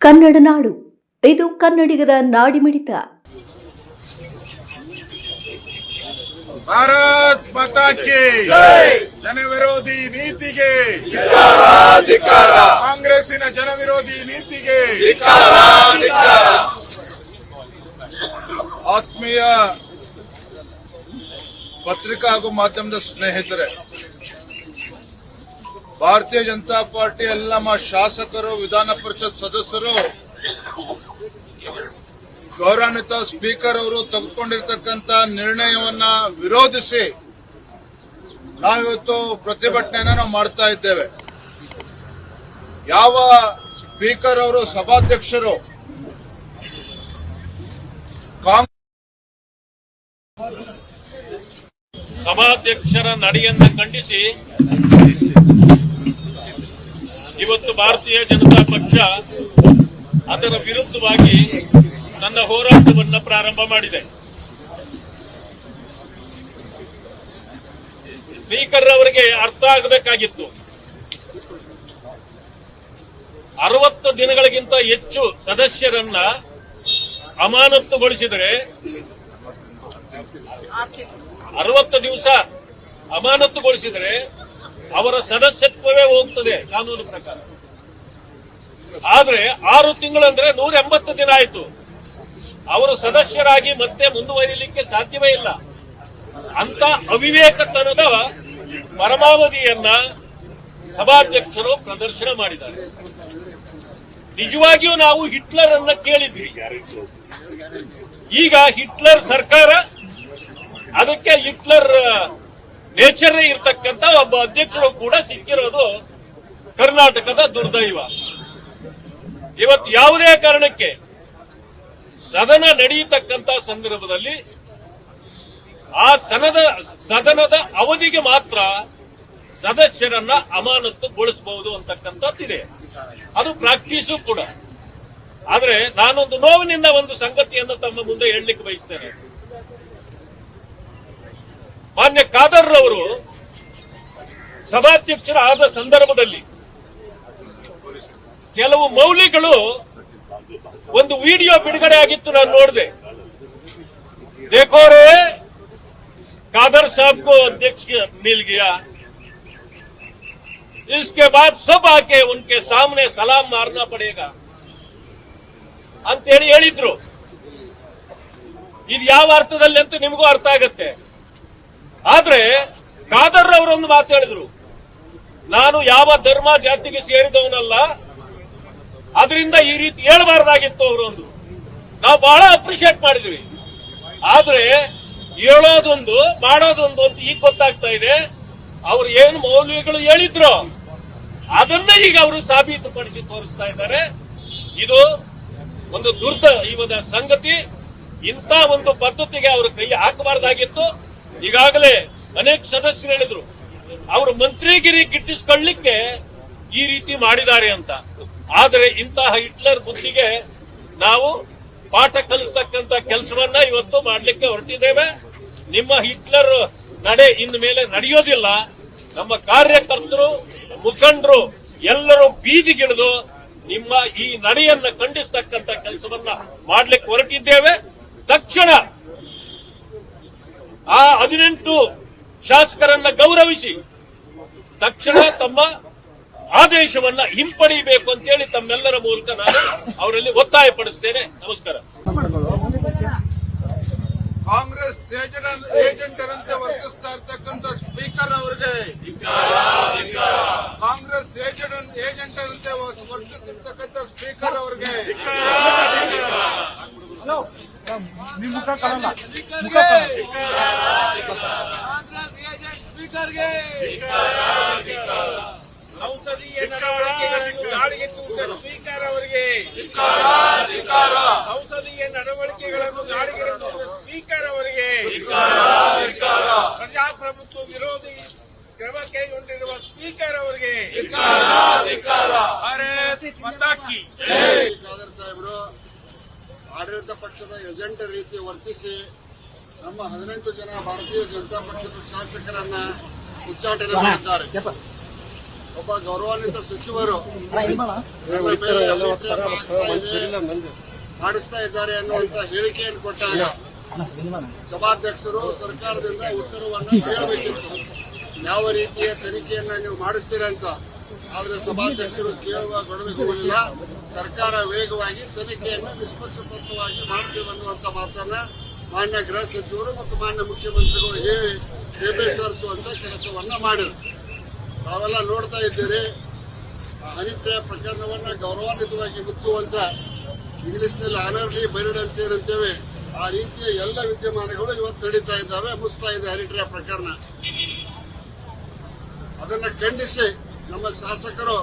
ಕನ್ನಡ ನಾಡು. ಇದು ಕನ್ನಡಿಗರ ನಾಡಿಮಿಡಿತ ಭಾರತ್ ಮಾತಾ ಜನವಿರೋಧಿ ಜನ ವಿರೋಧಿ ನೀತಿಗೆ. ಕಾಂಗ್ರೆಸ್ಸಿನ ಜನವಿರೋಧಿ ನೀತಿಗೆ. ಆತ್ಮೀಯ ಪತ್ರಿಕಾ ಹಾಗೂ ಮಾಧ್ಯಮದ ಸ್ನೇಹಿತರೆ ಭಾರತೀಯ ಜನತಾ ಪಾರ್ಟಿ ಎಲ್ಲ ನಮ್ಮ ಶಾಸಕರು, ವಿಧಾನ ಪರಿಷತ್ ಸದಸ್ಯರು, ಗೌರವಾನ್ವಿತ ಸ್ಪೀಕರ್ ಅವರು ತೆಗೆದುಕೊಂಡಿರ್ತಕ್ಕಂಥ ನಿರ್ಣಯವನ್ನ ವಿರೋಧಿಸಿ ನಾವಿವತ್ತು ಪ್ರತಿಭಟನೆಯನ್ನ ನಾವು ಮಾಡ್ತಾ ಇದ್ದೇವೆ. ಯಾವ ಸ್ಪೀಕರ್ ಅವರು, ಸಭಾಧ್ಯಕ್ಷರು ಸಭಾಧ್ಯಕ್ಷರ ನಡೆಯನ್ನು ಖಂಡಿಸಿ ಇವತ್ತು ಭಾರತೀಯ ಜನತಾ ಪಕ್ಷ ಅದರ ವಿರುದ್ಧವಾಗಿ ತನ್ನ ಹೋರಾಟವನ್ನ ಪ್ರಾರಂಭ ಮಾಡಿದೆ. ಸ್ಪೀಕರ್ ಅವರಿಗೆ ಅರ್ಥ ಆಗಬೇಕಾಗಿತ್ತು. ಅರವತ್ತು ದಿನಗಳಿಗಿಂತ ಹೆಚ್ಚು ಸದಸ್ಯರನ್ನ ಅಮಾನತುಗೊಳಿಸಿದರೆ ಅರವತ್ತು ದಿವಸ ಅಮಾನತುಗೊಳಿಸಿದರೆ ಅವರ ಸದಸ್ಯತ್ವವೇ ಹೋಗ್ತದೆ, ಕಾನೂನು ಪ್ರಕಾರ. ಆದ್ರೆ ಆರು ತಿಂಗಳಂದ್ರೆ ನೂರ ಎಂಬತ್ತು ದಿನ ಆಯ್ತು. ಅವರು ಸದಸ್ಯರಾಗಿ ಮತ್ತೆ ಮುಂದುವರಿಲಿಕ್ಕೆ ಸಾಧ್ಯವೇ ಇಲ್ಲ. ಅಂತ ಅವಿವೇಕತನದ ಪರಮಾವಧಿಯನ್ನ ಸಭಾಧ್ಯಕ್ಷರು ಪ್ರದರ್ಶನ ಮಾಡಿದ್ದಾರೆ. ನಿಜವಾಗಿಯೂ ನಾವು ಹಿಟ್ಲರ್ ಅನ್ನ ಕೇಳಿದ್ವಿ. ಈಗ ಹಿಟ್ಲರ್ ಸರ್ಕಾರ, ಅದಕ್ಕೆ ಹಿಟ್ಲರ್ ನೇಚರ್ ಇರ್ತಕ್ಕಂತ ಒಬ್ಬ ಅಧ್ಯಕ್ಷರು ಕೂಡ ಸಿಕ್ಕಿರೋದು ಕರ್ನಾಟಕದ ದುರ್ದೈವ. ಇವತ್ತು ಯಾವುದೇ ಕಾರಣಕ್ಕೆ ಸದನ ನಡೆಯತಕ್ಕಂತ ಸಂದರ್ಭದಲ್ಲಿ ಆ ಸನದ, ಸದನದ ಅವಧಿಗೆ ಮಾತ್ರ ಸದಸ್ಯರನ್ನ ಅಮಾನತುಗೊಳಿಸಬಹುದು ಅಂತಕ್ಕಂಥದ್ದಿದೆ ಅದು ಪ್ರಾಕ್ಟೀಸು ಕೂಡ. ಆದ್ರೆ ನಾನೊಂದು ನೋವಿನಿಂದ ಒಂದು ಸಂಗತಿಯನ್ನು ತಮ್ಮ ಮುಂದೆ ಹೇಳಲಿಕ್ಕೆ ಬಯಸ್ತೇನೆ. ಮಾನ್ಯ ಖಾದರ್ ಅವರು ಸಭಾಧ್ಯಕ್ಷರಾದ ಸಂದರ್ಭದಲ್ಲಿ ಕೆಲವು ಮೌಲಿಗಳು ಒಂದು ವಿಡಿಯೋ ಬಿಡುಗಡೆ ಆಗಿತ್ತು ನಾನು ನೋಡಿದೆ देखो रे कादर साहब को अध्यक्ष मिल गया इसके बाद सब आके उनके सामने सलाम मारना पड़ेगा ಅಂತೇಳಿ ಹೇಳಿದ್ರು ಇದು ಯಾವ ಅರ್ಥದಲ್ಲಿ ಅಂತ ನಿಮಗೂ ಅರ್ಥ ಆಗತ್ತೆ ಆದ್ರೆ ಖಾದರ್ ಅವರೊಂದು ಮಾತು ಹೇಳಿದ್ರು. ನಾನು ಯಾವ ಧರ್ಮ ಜಾತಿಗೆ ಸೇರಿದವನಲ್ಲ ಅದರಿಂದ ಈ ರೀತಿ ಹೇಳ್ಬಾರ್ದಾಗಿತ್ತು ಅವರೊಂದು ನಾವು ಬಹಳ ಅಪ್ರಿಶಿಯೇಟ್ ಮಾಡಿದ್ವಿ. ಆದ್ರೆ ಹೇಳೋದೊಂದು, ಮಾಡೋದೊಂದು ಅಂತ ಈಗ ಗೊತ್ತಾಗ್ತಾ ಇದೆ. ಅವ್ರು ಏನು ಮೌಲ್ಯಗಳು ಹೇಳಿದ್ರು. ಅದನ್ನ ಈಗ ಅವರು ಸಾಬೀತುಪಡಿಸಿ ತೋರಿಸ್ತಾ ಇದ್ದಾರೆ. ಇದು ಒಂದು ದುರ್ದ ಇವದ ಸಂಗತಿ ಇಂಥ ಒಂದು ಪದ್ಧತಿಗೆ ಅವರು ಕೈ ಹಾಕಬಾರ್ದಾಗಿತ್ತು. ಈಗಾಗಲೇ ಅನೇಕ ಸದಸ್ಯರು ಹೇಳಿದ್ರು, ಅವರು ಮಂತ್ರಿಗಿರಿ ಗಿಟ್ಟಿಸ್ಕೊಳ್ಳಿಕ್ಕೆ ಈ ರೀತಿ ಮಾಡಿದ್ದಾರೆ ಅಂತ. ಆದರೆ ಇಂತಹ ಹಿಟ್ಲರ್ ಬುದ್ಧಿಗೆ ನಾವು ಪಾಠ ಕಲಿಸತಕ್ಕಂತ ಕೆಲಸವನ್ನ ಇವತ್ತು ಮಾಡ್ಲಿಕ್ಕೆ ಹೊರಟಿದ್ದೇವೆ. ನಿಮ್ಮ ಹಿಟ್ಲರ್ ನಡೆ ಇನ್ ಮೇಲೆ ನಡೆಯೋದಿಲ್ಲ. ನಮ್ಮ ಕಾರ್ಯಕರ್ತರು, ಮುಖಂಡರು ಎಲ್ಲರೂ ಬೀದಿಗಿಳಿದು ನಿಮ್ಮ ಈ ನಡೆಯನ್ನ ಖಂಡಿಸತಕ್ಕಂತ ಕೆಲಸವನ್ನ ಮಾಡ್ಲಿಕ್ಕೆ ಹೊರಟಿದ್ದೇವೆ. ತಕ್ಷಣ ಆ ಹದಿನೆಂಟು ಶಾಸಕರನ್ನ ಗೌರವಿಸಿ ತಕ್ಷಣ ತಮ್ಮ ಆದೇಶವನ್ನ ಹಿಂಪಡಿಬೇಕು ಅಂತೇಳಿ ತಮ್ಮೆಲ್ಲರ ಮೂಲಕ ನಾನು ಅವರಲ್ಲಿ ಒತ್ತಾಯ ಪಡಿಸ್ತೇನೆ. ನಮಸ್ಕಾರ. ಕಾಂಗ್ರೆಸ್ ಏಜೆಂಟ್ ಏಜೆಂಟರಂತೆ ವರ್ತಿಸ್ತಾ ಇರ್ತಕ್ಕಂಥ ಸ್ಪೀಕರ್ ಅವರಿಗೆ. ಕಾಂಗ್ರೆಸ್ ಏಜೆಂಟ್ ಏಜೆಂಟರಂತೆ ವರ್ತಿಸ್ತಿರ್ತಕ್ಕಂಥ ಸ್ಪೀಕರ್ ಅವರಿಗೆ. ಸಂಸದೀಯ ನಡವಳಿಕೆಗಳನ್ನು ಸ್ಪೀಕರ್ ಅವರಿಗೆ. ಸಂಸದೀಯ ನಡವಳಿಕೆಗಳನ್ನು ಗಾಳಿಗೆ ಸ್ಪೀಕರ್ ಅವರಿಗೆ. ಪ್ರಜಾಪ್ರಭುತ್ವ ವಿರೋಧಿ ಕ್ರಮ ಕೈಗೊಂಡಿರುವ ಸ್ಪೀಕರ್ ಅವರಿಗೆ. ಸಾಹೇಬರು ಆಡಳಿತ ಪಕ್ಷದ ಏಜೆಂಟ್ ರೀತಿ ವರ್ತಿಸಿ ನಮ್ಮ ಹದಿನೆಂಟು ಜನ ಭಾರತೀಯ ಜನತಾ ಪಕ್ಷದ ಶಾಸಕರನ್ನ ಉಚ್ಚಾಟನೆ ಮಾಡಿದ್ದಾರೆ. ಒಬ್ಬ ಗೌರವಾನ್ವಿತ ಸಚಿವರು ಮಾಡಿಸ್ತಾ ಇದ್ದಾರೆ ಅನ್ನುವಂತ ಹೇಳಿಕೆಯನ್ನು ಕೊಟ್ಟಾಗ ಸಭಾಧ್ಯಕ್ಷರು ಸರ್ಕಾರದಿಂದ ಉತ್ತರವನ್ನು ಕೇಳಬೇಕಿತ್ತು. ಯಾವ ರೀತಿಯ ತನಿಖೆಯನ್ನ ನೀವು ಮಾಡಿಸ್ತೀರಾ ಅಂತ ಆದ್ರೆ ಸಭಾಧ್ಯಕ್ಷರು ಕೇಳುವ ಗೊಡವೆ ಹೋಗಲಿಲ್ಲ ಸರ್ಕಾರ ವೇಗವಾಗಿ ತನಿಖೆಯನ್ನು ನಿಷ್ಪಕ್ಷಪಾತವಾಗಿ ಮಾಡ್ತೇವೆ ಅನ್ನುವಂತ ಮಾತನ್ನ ಮಾನ್ಯ ಗೃಹ ಸಚಿವರು ಮತ್ತು ಮಾನ್ಯ ಮುಖ್ಯಮಂತ್ರಿಗಳು ಹೇಳಿ ನಿರ್ದೇಶಿಸುವಂತ ಕೆಲಸವನ್ನ ಮಾಡಿದ್ರು. ತಾವೆಲ್ಲ ನೋಡ್ತಾ ಇದ್ದೀರಿ. ಹನಿಪ್ರಿಯ ಪ್ರಕರಣವನ್ನ ಗೌರವಾನ್ವಿತವಾಗಿ ಮುಚ್ಚುವಂತ ಇಂಗ್ಲಿಷ್ನಲ್ಲಿ ಆನರ್ಲಿ ಬೈರಡ್ ಅಂತ ಏನಂತೇವೆ, ಆ ರೀತಿಯ ಎಲ್ಲ ವಿದ್ಯಮಾನಗಳು ಇವತ್ತು ನಡೀತಾ ಇದ್ದಾವೆ. ಮುಚ್ತಾ ಇದೆ ಹರಿಟ್ರಿಯ ಪ್ರಕರಣ. ಅದನ್ನ ಖಂಡಿಸಿ ನಮ್ಮ ಶಾಸಕರು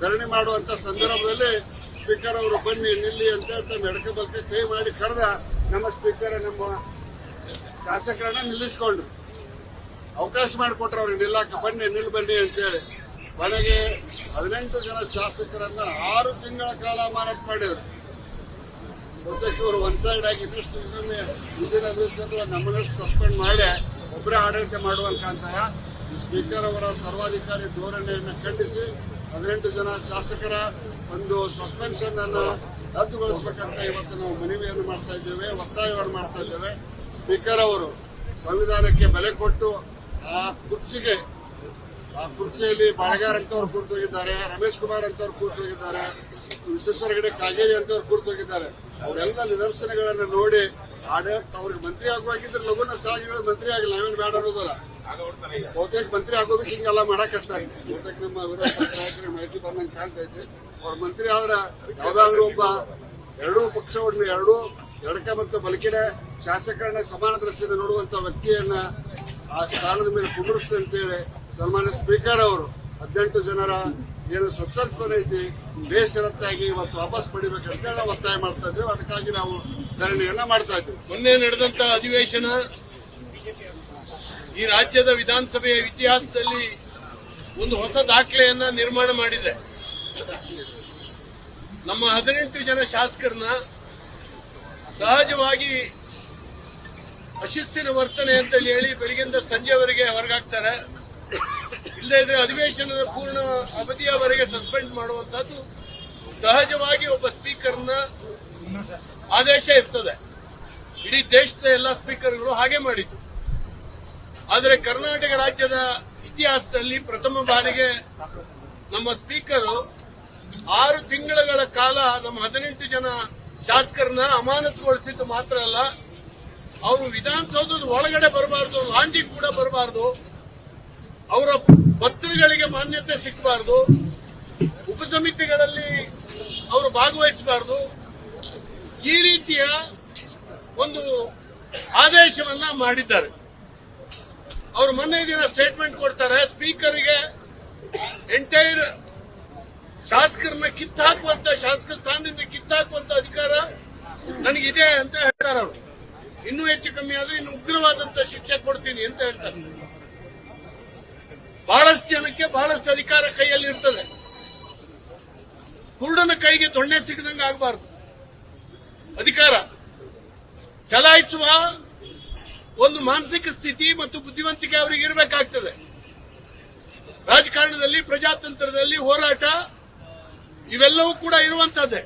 ಧರಣಿ ಮಾಡುವಂತ ಸಂದರ್ಭದಲ್ಲಿ ಸ್ಪೀಕರ್ ಅವರು ಬನ್ನಿ, ನಿಲ್ಲಿ ಅಂತ ಮೆಡಕ ಬಲ್ಕ ಕೈ ಮಾಡಿ ಕರೆದ ನಮ್ಮ ಸ್ಪೀಕರ್ ನಮ್ಮ ಶಾಸಕರನ್ನ ನಿಲ್ಲಿಸ್ಕೊಂಡ್ರು. ಅವಕಾಶ ಮಾಡಿಕೊಟ್ರು ಅವ್ರಿಗೆ ನಿಲ್ಲಾಕ ಬನ್ನಿ, ನಿಲ್ ಬನ್ನಿ ಅಂತೇಳಿ. ಕೊನೆಗೆ ಹದಿನೆಂಟು ಜನ ಶಾಸಕರನ್ನ ಆರು ತಿಂಗಳ ಕಾಲ ಅಮಾನತ್ ಮಾಡಿದ್ರು. ಬಹುತೇಕ ಇವರು ಒನ್ ಸೈಡ್ ಆಗಿ ಇನ್ನಷ್ಟು ಮುಂದಿನ ದಿವಸ ನಮ್ಮನ್ನಷ್ಟು ಸಸ್ಪೆಂಡ್ ಮಾಡಿ ಒಬ್ಬರೇ ಆಡಳಿತ ಮಾಡುವಂತ ಸ್ಪೀಕರ್ ಅವರ ಸರ್ವಾಧಿಕಾರಿ ಧೋರಣೆಯನ್ನು ಖಂಡಿಸಿ ಹದಿನೆಂಟು ಜನ ಶಾಸಕರ ಒಂದು ಸಸ್ಪೆನ್ಷನ್ ಅನ್ನು ರದ್ದುಗೊಳಿಸಬೇಕಂತ ಇವತ್ತು ನಾವು ಮನವಿಯನ್ನು ಮಾಡ್ತಾ ಇದ್ದೇವೆ, ಒತ್ತಾಯವನ್ನು ಮಾಡ್ತಾ ಇದ್ದೇವೆ. ಸ್ಪೀಕರ್ ಅವರು ಸಂವಿಧಾನಕ್ಕೆ ಬೆಲೆ ಕೊಟ್ಟು ಆ ಕುರ್ಚಿಗೆ, ಆ ಕುರ್ಚಿಯಲ್ಲಿ ಬಾಳಗಾರ್ ಅಂತವ್ರು ಕೂರ್ತೋಗಿದ್ದಾರೆ ರಮೇಶ್ ಕುಮಾರ್ ಅಂತವ್ರು ಕೂರ್ತೋಗಿದ್ದಾರೆ ವಿಶ್ವೇಶ್ವರ ಹೆಗಡೆ ಕಾಗೇರಿ ಅಂತವ್ರು ಕೂರ್ತೋಗಿದ್ದಾರೆ ಅವರೆಲ್ಲ ನಿದರ್ಶನಗಳನ್ನು ನೋಡಿ, ಆಡಳಿತ ಅವ್ರಿಗೆ ಮಂತ್ರಿ ಆಗುವಾಗಿದ್ರೆ ಲಘುನ ತಾಗಿಗಳು ಮಂತ್ರಿ ಆಗಿಲ್ಲ ನಾವೇನು ಬೇಡ ಅನ್ನೋದಲ್ಲ. ಬಹುತೇಕ ಮಂತ್ರಿ ಆಗೋದಕ್ಕೆ ಹಿಂಗೆಲ್ಲ ಐತಿ ಬಹುತೇಕ ನಮ್ಮ ವಿರೋಧ ಮಾಹಿತಿ ಬಂದಂಗೆ ಕಾಣ್ತೈತೆ ಅವ್ರ ಮಂತ್ರಿ ಆದ್ರ ಯಾವ್ದಾದ್ರು ಒಬ್ಬ ಎರಡೂ ಪಕ್ಷವನ್ನು ಎರಡೂ ಎಡಕ ಮತ್ತು ಬಲಕಿನ ಶಾಸಕರನ್ನ ಸಮಾನ ದೃಷ್ಟಿಯಿಂದ ನೋಡುವಂತ ವ್ಯಕ್ತಿಯನ್ನ ಆ ಸ್ಥಾನದ ಮೇಲೆ ಕುಂದಿರಿಸ್ಲಿ ಅಂತೇಳಿ ಸನ್ಮಾನ್ಯ ಸ್ಪೀಕರ್ ಅವರು ಹದಿನೆಂಟು ಜನರ ಏನು ಸಬ್ಸರ್ಸ್ಪನ್ ಬಂದೈತಿ ಬೇಸರತ್ತಾಗಿ ಇವತ್ತು ವಾಪಸ್ ಪಡಿಬೇಕಂತೇಳಿ ಒತ್ತಾಯ ಮಾಡ್ತಾ ಇದ್ದೀವಿ. ಅದಕ್ಕಾಗಿ ನಾವು ಧರಣಿಯನ್ನ ಮಾಡ್ತಾ ಇದ್ದೀವಿ. ಮೊನ್ನೆ ನಡೆದಂತ ಅಧಿವೇಶನ ಈ ರಾಜ್ಯದ ವಿಧಾನಸಭೆಯ ಇತಿಹಾಸದಲ್ಲಿ ಒಂದು ಹೊಸ ದಾಖಲೆಯನ್ನ ನಿರ್ಮಾಣ ಮಾಡಿದೆ. ನಮ್ಮ ಹದಿನೆಂಟು ಜನ ಶಾಸಕರನ್ನ ಸಹಜವಾಗಿ ಅಶಿಸ್ತಿನ ವರ್ತನೆ ಅಂತ ಹೇಳಿ ಬೆಳಗಿಂದ ಸಂಜೆವರೆಗೆ ಹೊರಗಾಗ್ತಾರೆ ಇಲ್ಲದೇ ಇದ್ರೆ ಅಧಿವೇಶನದ ಪೂರ್ಣ ಅವಧಿಯವರೆಗೆ ಸಸ್ಪೆಂಡ್ ಮಾಡುವಂತದ್ದು ಸಹಜವಾಗಿ ಒಬ್ಬ ಸ್ಪೀಕರ್ನ ಆದೇಶ ಇರ್ತದೆ. ಇಡೀ ದೇಶದ ಎಲ್ಲ ಸ್ಪೀಕರ್ಗಳು ಹಾಗೆ ಮಾಡಿದ್ದು ಆದರೆ ಕರ್ನಾಟಕ ರಾಜ್ಯದ ಇತಿಹಾಸದಲ್ಲಿ ಪ್ರಥಮ ಬಾರಿಗೆ ನಮ್ಮ ಸ್ಪೀಕರ್ ಆರು ತಿಂಗಳ ಕಾಲ ನಮ್ಮ ಹದಿನೆಂಟು ಜನ ಶಾಸಕರನ್ನ ಅಮಾನತುಗೊಳಿಸಿದ್ದು ಮಾತ್ರ ಅಲ್ಲ, ಅವರು ವಿಧಾನಸೌಧದ ಒಳಗಡೆ ಬರಬಾರದು ಲಾಂಜಿಗೆ ಕೂಡ ಬರಬಾರದು, ಅವರ ಪತ್ರಗಳಿಗೆ ಮಾನ್ಯತೆ ಸಿಕ್ಕಬಾರದು ಉಪಸಮಿತಿಗಳಲ್ಲಿ ಅವರು ಭಾಗವಹಿಸಬಾರದು. ಈ ರೀತಿಯ ಒಂದು ಆದೇಶವನ್ನ ಮಾಡಿದ್ದಾರೆ. ಅವರು ಮೊನ್ನೆ ದಿನ ಸ್ಟೇಟ್ಮೆಂಟ್ ಕೊಡ್ತಾರೆ ಸ್ಪೀಕರ್ಗೆ ಎಂಟೈರ್ ಶಾಸಕರನ್ನ ಕಿತ್ತಾಕುವಂತ, ಶಾಸಕ ಸ್ಥಾನದಿಂದ ಕಿತ್ತಾಕುವಂತ ಅಧಿಕಾರ ನನಗಿದೆ ಅಂತ ಹೇಳ್ತಾರೆ ಅವರು. ಇನ್ನೂ ಹೆಚ್ಚು ಕಮ್ಮಿ ಆದ್ರೆ ಇನ್ನು ಉಗ್ರವಾದಂತ ಶಿಕ್ಷೆ ಕೊಡ್ತೀನಿ ಅಂತ ಹೇಳ್ತಾರೆ. ಬಹಳಷ್ಟು ಜನಕ್ಕೆ ಬಹಳಷ್ಟು ಅಧಿಕಾರ ಕೈಯಲ್ಲಿ ಇರ್ತದೆ. ಕುರುಡನ ಕೈಗೆ ದೊಣ್ಣೆ ಸಿಗದಂಗೆ ಆಗಬಾರದು. ಅಧಿಕಾರ ಚಲಾಯಿಸುವ ಒಂದು ಮಾನಸಿಕ ಸ್ಥಿತಿ ಮತ್ತು ಬುದ್ಧಿವಂತಿಕೆ ಅವರಿಗೆ ಇರಬೇಕಾಗ್ತದೆ. ರಾಜಕಾರಣದಲ್ಲಿ, ಪ್ರಜಾತಂತ್ರದಲ್ಲಿ ಹೋರಾಟ ಇವೆಲ್ಲವೂ ಕೂಡ ಇರುವಂತದ್ದೇ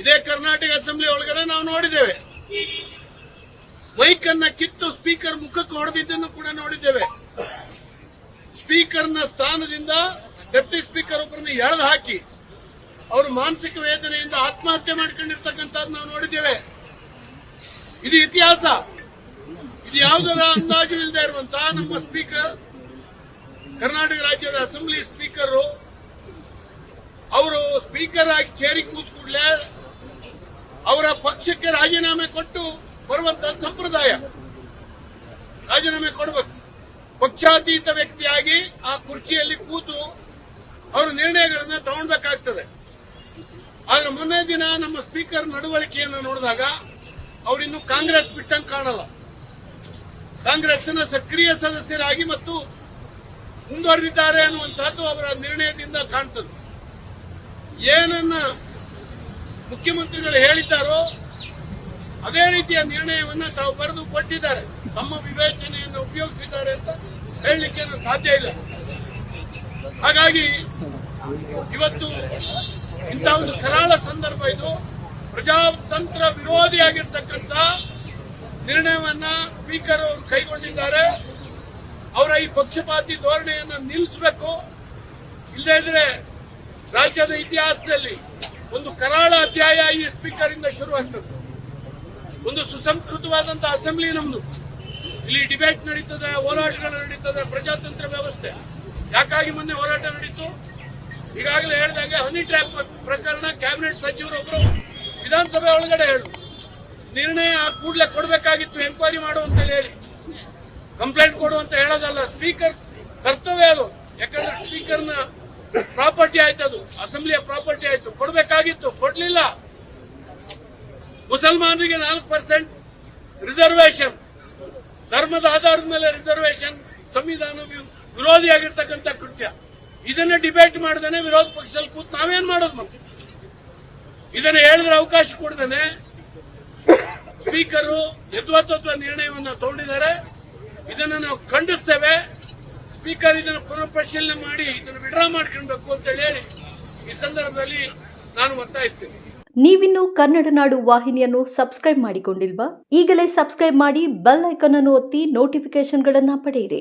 ಇದೇ ಕರ್ನಾಟಕ ಅಸೆಂಬ್ಲಿ ಒಳಗಡೆ ನಾವು ನೋಡಿದ್ದೇವೆ. ಮೈಕ್ ಕಿತ್ತು ಸ್ಪೀಕರ್ ಮುಖಕ್ಕೆ ಹೊಡೆದಿದ್ದನ್ನು ಕೂಡ ನೋಡಿದ್ದೇವೆ. ಸ್ಪೀಕರ್ನ ಸ್ಥಾನದಿಂದ ಡೆಪ್ಟಿ ಸ್ಪೀಕರ್ ಒಬ್ಬರನ್ನು ಎಳೆದು ಹಾಕಿ, ಅವರು ಮಾನಸಿಕ ವೇದನೆಯಿಂದ ಆತ್ಮಹತ್ಯೆ ಮಾಡ್ಕೊಂಡಿರ್ತಕ್ಕಂಥದ್ದು ನಾವು ನೋಡಿದ್ದೇವೆ. ಇದು ಇತಿಹಾಸ. ಇದು ಯಾವುದರ ಅಂದಾಜು ಇಲ್ಲದೆ ಇರುವಂತಹ ನಮ್ಮ ಸ್ಪೀಕರ್ ಕರ್ನಾಟಕ ರಾಜ್ಯದ ಅಸೆಂಬ್ಲಿ ಸ್ಪೀಕರ್ ಅವರು ಸ್ಪೀಕರ್ ಆಗಿ ಚೇರಿ ಕೂತ್ ಕೂಡಲೇ ಅವರ ಪಕ್ಷಕ್ಕೆ ರಾಜೀನಾಮೆ ಕೊಟ್ಟು ಬರುವಂತಹ ಸಂಪ್ರದಾಯ ರಾಜೀನಾಮೆ ಕೊಡಬೇಕು ಪಕ್ಷಾತೀತ ವ್ಯಕ್ತಿಯಾಗಿ ಆ ಕುರ್ಚಿಯಲ್ಲಿ ಕೂತು ಅವರು ನಿರ್ಣಯಗಳನ್ನು ತಗೊಳ್ಬೇಕಾಗ್ತದೆ ಆದ್ರೆ ಮೊನ್ನೆ ದಿನ ನಮ್ಮ ಸ್ಪೀಕರ್ ನಡವಳಿಕೆಯನ್ನು ನೋಡಿದಾಗ ಅವರಿನ್ನು ಕಾಂಗ್ರೆಸ್ ಬಿಟ್ಟಂಗೆ ಕಾಣಲ್ಲ ಕಾಂಗ್ರೆಸ್ನ ಸಕ್ರಿಯ ಸದಸ್ಯರಾಗಿ ಮತ್ತು ಮುಂದುವರೆದಿದ್ದಾರೆ ಅನ್ನುವಂತಹದ್ದು ಅವರ ನಿರ್ಣಯದಿಂದ ಕಾಣ್ತದೆ. ಏನನ್ನ ಮುಖ್ಯಮಂತ್ರಿಗಳು ಹೇಳಿದ್ದಾರೋ ಅದೇ ರೀತಿಯ ನಿರ್ಣಯವನ್ನ ತಾವು ಬರೆದು ಕೊಟ್ಟಿದ್ದಾರೆ. ತಮ್ಮ ವಿವೇಚನೆಯನ್ನು ಉಪಯೋಗಿಸಿದ್ದಾರೆ ಅಂತ ಹೇಳಲಿಕ್ಕೆ ಸಾಧ್ಯ ಇಲ್ಲ. ಹಾಗಾಗಿ ಇವತ್ತು ಇಂಥ ಒಂದು ಸರಳ ಸಂದರ್ಭ ಇದು. ಪ್ರಜಾತಂತ್ರ ವಿರೋಧಿಯಾಗಿರ್ತಕ್ಕಂಥ ನಿರ್ಣಯವನ್ನ ಸ್ಪೀಕರ್ ಅವರು ಕೈಗೊಂಡಿದ್ದಾರೆ. ಅವರ ಈ ಪಕ್ಷಪಾತಿ ಧೋರಣೆಯನ್ನು ನಿಲ್ಲಿಸಬೇಕು. ಇಲ್ಲದಿದ್ರೆ ರಾಜ್ಯದ ಇತಿಹಾಸದಲ್ಲಿ ಒಂದು ಕರಾಳ ಅಧ್ಯಾಯ ಈ ಸ್ಪೀಕರ್ ಇಂದ ಶುರುವಾಗ್ತದೆ ಒಂದು ಸುಸಂಸ್ಕೃತವಾದಂತಹ ಅಸೆಂಬ್ಲಿ ನಮ್ದು. ಇಲ್ಲಿ ಡಿಬೇಟ್ ನಡೀತದೆ, ಹೋರಾಟಗಳು ನಡೀತದೆ, ಪ್ರಜಾತಂತ್ರ ವ್ಯವಸ್ಥೆ. ಯಾಕಾಗಿ ಮೊನ್ನೆ ಹೋರಾಟ ನಡೀತು? ಈಗಾಗಲೇ ಹೇಳಿದಾಗ ಹನಿ ಟ್ರ್ಯಾಪ್ ಪ್ರಕರಣ ಕ್ಯಾಬಿನೆಟ್ ಸಚಿವರೊಬ್ಬರು ವಿಧಾನಸಭೆ ಒಳಗಡೆ ಹೇಳು. ನಿರ್ಣಯ ಕೂಡಲೇ ಕೊಡಬೇಕಾಗಿತ್ತು ಎಂಕ್ವೈರಿ ಮಾಡು ಅಂತ ಹೇಳಿ. ಕಂಪ್ಲೇಂಟ್ ಕೊಡು ಅಂತ ಹೇಳೋದಲ್ಲ, ಸ್ಪೀಕರ್ ಕರ್ತವ್ಯ ಅದು. ಯಾಕಂದ್ರೆ ಸ್ಪೀಕರ್ನ ಪ್ರಾಪರ್ಟಿ ಆಯ್ತು ಅದು. ಅಸೆಂಬ್ಲಿಯ ಪ್ರಾಪರ್ಟಿ ಆಯ್ತು. ಕೊಡಬೇಕಾಗಿತ್ತು, ಕೊಡ್ಲಿಲ್ಲ. ಮುಸಲ್ಮಾನರಿಗೆ ನಾಲ್ಕು ಪರ್ಸೆಂಟ್ ರಿಸರ್ವೇಶನ್ ಧರ್ಮದ ಆಧಾರದ ಮೇಲೆ ರಿಸರ್ವೇಶನ್ ಸಂವಿಧಾನ ವಿರೋಧಿಯಾಗಿರ್ತಕ್ಕಂಥ ಕೃತ್ಯ. ಇದನ್ನ ಡಿಬೇಟ್ ಮಾಡ್ದೇನೆ ವಿರೋಧ ಪಕ್ಷದಲ್ಲಿ ಕೂತ್ ನಾವೇನ್ ಮಾಡೋದು ಮತ್ತೆ? ಇದನ್ನ ಹೇಳಿದ್ರೆ ಅವಕಾಶ ಕೊಡ್ದೇನೆ. ಸ್ಪೀಕರು ಯದ್ವಾತತ್ವ ನಿರ್ಣಯವನ್ನು ತಗೊಂಡಿದ್ದಾರೆ. ಇದನ್ನು ನಾವು ಖಂಡಿಸ್ತೇವೆ. ಸ್ಪೀಕರ್ ಇದನ್ನು ಪರಿಶೀಲನೆ ಮಾಡಿ ಇದನ್ನು ವಿಡ್ರಾ ಮಾಡ್ಕೊಳ್ಬೇಕು ಅಂತ ಹೇಳಿ ಈ ಸಂದರ್ಭದಲ್ಲಿ ನಾನು ಒತ್ತಾಯಿಸ್ತೇನೆ. ನೀವಿನ್ನು ಕನ್ನಡ ನಾಡು ವಾಹಿನಿಯನ್ನು ಸಬ್ಸ್ಕ್ರೈಬ್ ಮಾಡಿಕೊಂಡಿಲ್ವಾ? ಈಗಲೇ ಸಬ್ಸ್ಕ್ರೈಬ್ ಮಾಡಿ ಬೆಲ್ ಐಕಾನ್ ಅನ್ನು ಒತ್ತಿ ನೋಟಿಫಿಕೇಶನ್ಗಳನ್ನು ಪಡೆಯಿರಿ.